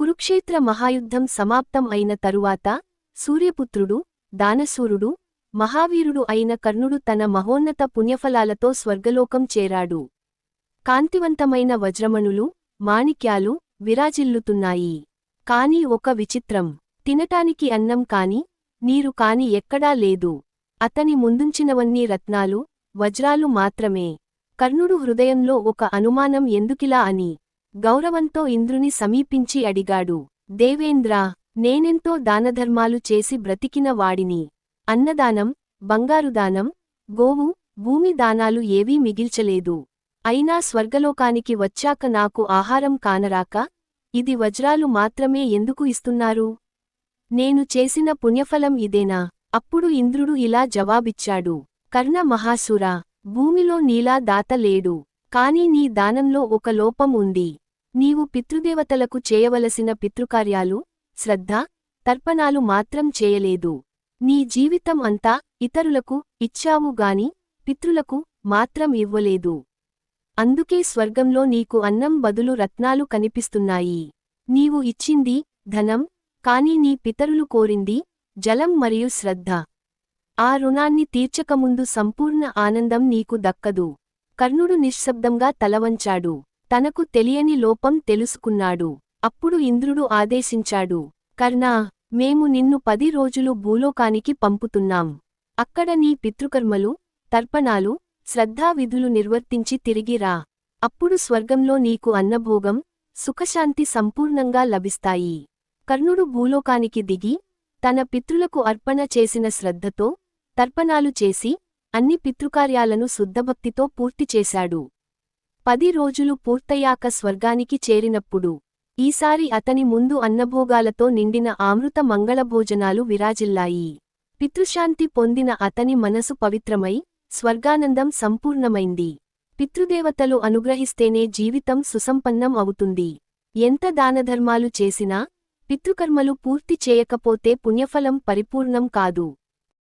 కురుక్షేత్ర మహాయుద్ధం సమాప్తం అయిన తరువాత సూర్యపుత్రుడు దానసూరుడు మహావీరుడు అయిన కర్ణుడు తన మహోన్నత పుణ్యఫలాలతో స్వర్గలోకం చేరాడు. కాంతివంతమైన వజ్రమణులు మాణిక్యాలు విరాజిల్లుతున్నాయి. కాని ఒక విచిత్రం. తినటానికి అన్నం కాని నీరు కాని ఎక్కడా లేదు. అతని ముందుంచినవన్నీ రత్నాలు వజ్రాలు మాత్రమే. కర్ణుడు హృదయంలో ఒక అనుమానం ఎందుకిలా అని గౌరవంతో ఇంద్రుని సమీపించి అడిగాడు దేవేంద్ర నేనెంతో దానధర్మాలు చేసి బ్రతికిన వాడిని. అన్నదానం బంగారుదానం గోవు భూమి దానాలు ఏవీ మిగిల్చలేదు. అయినా స్వర్గలోకానికి వచ్చాక నాకు ఆహారం కానరాక ఇది వజ్రాలు మాత్రమే ఎందుకు ఇస్తున్నారు? నేను చేసిన పుణ్యఫలం ఇదేనా? అప్పుడు ఇంద్రుడు ఇలా జవాబిచ్చాడు కర్ణ మహాసుర భూమిలో నీలా దాత లేడు. కాని నీ దానంలో ఒక లోపం ఉంది. నీవు పితృదేవతలకు చేయవలసిన పితృకార్యాలు శ్రద్ధ తర్పణాలు మాత్రం చేయలేదు. నీ జీవితం అంతా ఇతరులకు ఇచ్చావు గాని పితృలకు మాత్రం ఇవ్వలేదు. అందుకే స్వర్గంలో నీకు అన్నం బదులు రత్నాలు కనిపిస్తున్నాయి. నీవు ఇచ్చింది ధనం కాని నీ పితరులు కోరింది జలం మరియు శ్రద్ధ. ఆ రుణాన్ని తీర్చకముందు సంపూర్ణ ఆనందం నీకు దక్కదు. కర్ణుడు నిశ్శబ్దంగా తలవంచాడు. తనకు తెలియని లోపం తెలుసుకున్నాడు. అప్పుడు ఇంద్రుడు ఆదేశించాడు. కర్ణా మేము నిన్ను పది రోజులు భూలోకానికి పంపుతున్నాం. అక్కడ నీ పితృకర్మలు తర్పణాలు శ్రద్ధావిధులు నిర్వర్తించి తిరిగిరా అప్పుడు స్వర్గంలో నీకు అన్నభోగం సుఖశాంతి సంపూర్ణంగా లభిస్తాయి. కర్ణుడు భూలోకానికి దిగి తన పితృలకు అర్పణ చేసిన శ్రద్ధతో తర్పణాలు చేసి అన్ని పితృకార్యాలను శుద్ధభక్తితో పూర్తి చేశాడు. పది రోజులు పూర్తయ్యాక స్వర్గానికి చేరినప్పుడు ఈసారి అతని ముందు అన్నభోగాలతో నిండిన ఆమృత మంగళభోజనాలు విరాజిల్లాయి. పితృశాంతి పొందిన అతని మనసు పవిత్రమై స్వర్గానందం సంపూర్ణమైంది. పితృదేవతలు అనుగ్రహిస్తేనే జీవితం సుసంపన్నం అవుతుంది. ఎంత దానధర్మాలు చేసినా పితృకర్మలు పూర్తి చేయకపోతే పుణ్యఫలం పరిపూర్ణం కాదు.